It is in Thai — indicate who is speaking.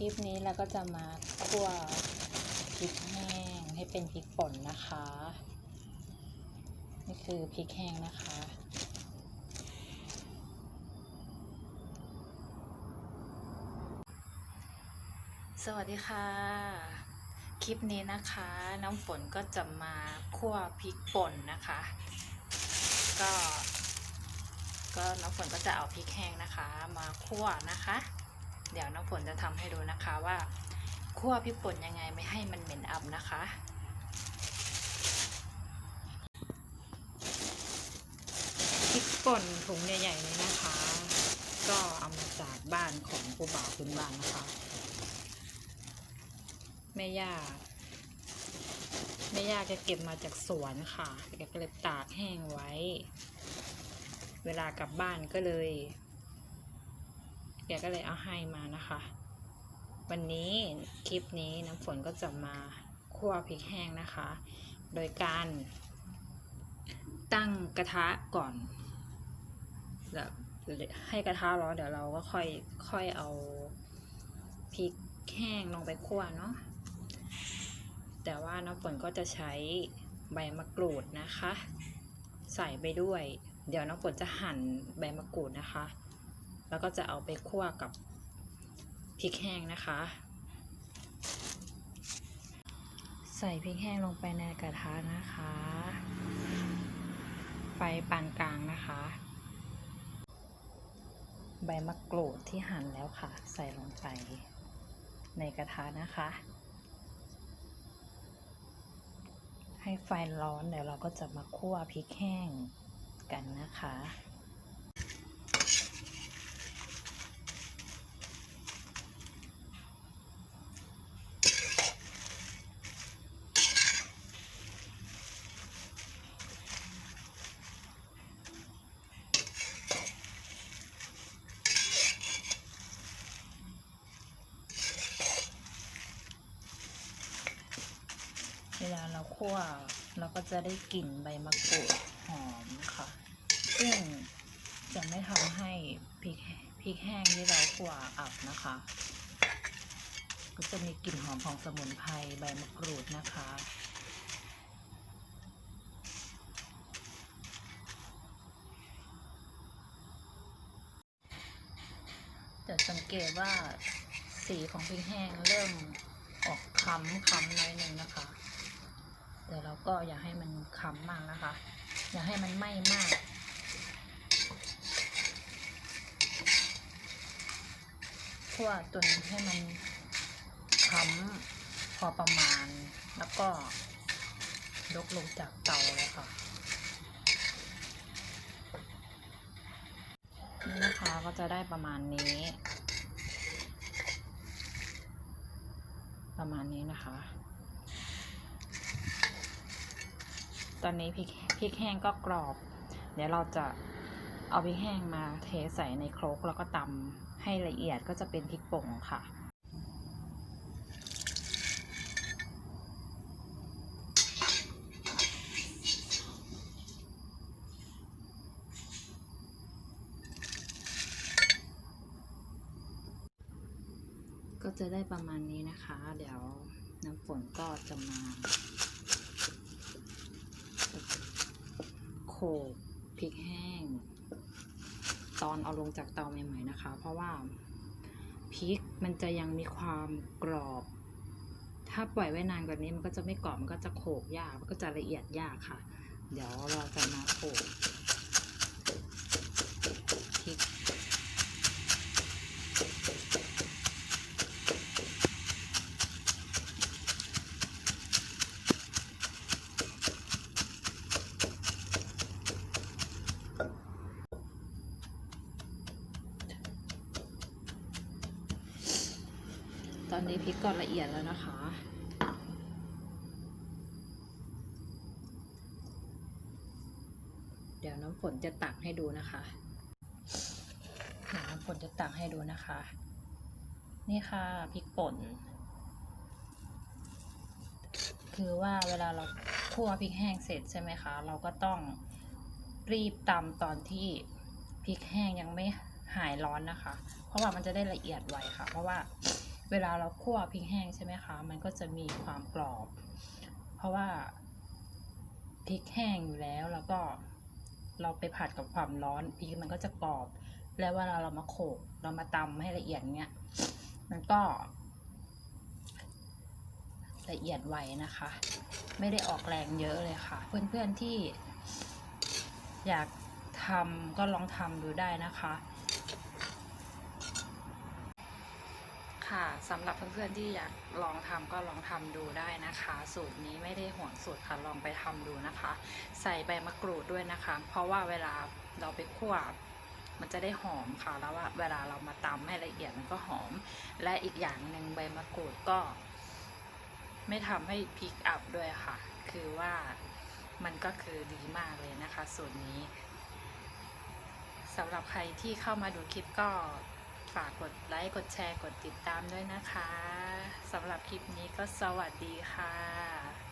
Speaker 1: คลิปนี้เราก็จะมาคั่วพริกแห้งให้เป็นพริกป่นนะคะ นี่คือพริกแห้งนะคะ สวัสดีค่ะ คลิปนี้นะคะ น้ำฝนก็จะมาคั่วพริกป่นนะคะ ก็ก็น้ำฝนก็จะเอาพริกแห้งนะคะ มาคั่วนะคะ เดี๋ยวน้ำฝนจะทำให้ดูนะคะว่าคั่วพริกป่นยังไงไม่ให้มันเหม็นอับนะคะพริกป่นถุงใหญ่ๆนี้นะคะ ก็เอามาจากบ้านของผู้บ่าวพื้นบ้านนะคะแม่ย่าแม่ย่าแกเก็บมาจากสวนค่ะแกก็เลยตากแห้งไว้ เวลากลับบ้านก็เลย แกก็เลยเอาให้มานะคะ วันนี้คลิปนี้น้ำฝนก็จะมาคั่วพริกแห้งนะคะ โดยการตั้งกระทะก่อนแล้วให้กระทะร้อนเดี๋ยวเราก็ค่อยค่อยเอาพริกแห้งลงไปคั่วเนาะแต่ว่าน้ำฝนก็จะใช้ใบมะกรูดนะคะ ใส่ไปด้วย เดี๋ยวน้ำฝนจะหั่นใบมะกรูดนะคะ แล้วก็จะเอาไปคั่วกับพริกแห้งนะคะ ใส่พริกแห้งลงไปในกระทะนะคะ ไฟปานกลางนะคะ ใบมะกรูดที่หั่นแล้วค่ะ ใส่ลงไปในกระทะนะคะ ให้ไฟร้อนเดี๋ยวเราก็จะมาคั่วพริกแห้งกันนะคะ เวลาเราคั่วเราก็จะได้กลิ่นใบมะกรูดหอมค่ะ ซึ่งจะไม่ทำให้พริกพริกแห้งที่เราคั่วอับนะคะ ก็จะมีกลิ่นหอมของสมุนไพรใบมะกรูดนะคะจะสังเกตว่าสีของพริกแห้งเริ่มออกค้ำค้ำน้อยหนึ่งนะคะ แต่เราก็อย่าให้มันคำมากนะคะ อย่าให้มันไหม้มากคั่วจนให้มันคำพอประมาณ แล้วก็ยกลงจากเตาเลยค่ะนี่นะคะก็จะได้ประมาณนี้ ประมาณนี้นะคะ ตอนนี้พริกพริกแห้งก็กรอบ เดี๋ยวเราจะเอาพริกแห้งมาเทใส่ในโครกแล้วก็ตำให้ละเอียดก็จะเป็นพริกป่งค่ะ ก็จะได้ประมาณนี้นะคะ เดี๋ยวน้ำฝนก็จะมา โขกพริกแห้ง ตอนเอาลงจากเตาใหม่ๆนะคะ เพราะว่าพริกมันจะยังมีความกรอบ ถ้าปล่อยไว้นานกว่านี้มันก็จะไม่กรอบมันก็จะโขกยาก มันก็จะละเอียดยากค่ะ เดี๋ยวเราจะมาโขกพริก อนนี้พริกก็ละเอียดแล้วนะคะ เดี๋ยวน้ำฝนจะตักให้ดูนะคะเดี๋ยวน้ำฝนจะตักให้ดูนะคะ นี่ค่ะพริกป่น คือว่าเวลาเราคั่วพริกแห้งเสร็จใช่ไหมคะ เราก็ต้องรีบตำตอนที่พริกแห้งยังไม่หายร้อนนะคะ เพราะว่ามันจะได้ละเอียดไวค่ะ เพราะว่า เวลาเราคั่วพริกแห้งใช่ไหมคะ มันก็จะมีความกรอบ เพราะว่าพริกแห้งอยู่แล้วแล้วก็เราไปผัดกับความร้อนพริกมันก็จะกรอบ แล้วเวลาเรามาโขลกเรามาตำให้ละเอียดเนี้ยมันก็ ละเอียดไวนะคะ ไม่ได้ออกแรงเยอะเลยค่ะ เพื่อนๆที่อยากทำก็ลองทำดูได้นะคะ ค่ะสำหรับเพื่อนๆที่อยากลองทำก็ลองทำดูได้นะคะ สูตรนี้ไม่ได้ห่วงสูตรค่ะลองไปทำดูนะคะ ใส่ใบมะกรูดด้วยนะคะ เพราะว่าเวลาเราไปคั่วมันจะได้หอมค่ะแล้วว่าเวลาเรามาตำให้ละเอียดมันก็หอม และอีกอย่างหนึ่งใบมะกรูดก็ ไม่ทำให้พริกอับด้วยค่ะ คือว่ามันก็คือดีมากเลยนะคะ สูตรนี้สำหรับใครที่เข้ามาดูคลิปก็ ฝากกดไลค์ กดแชร์ กดติดตามด้วยนะคะ สำหรับคลิปนี้ก็สวัสดีค่ะ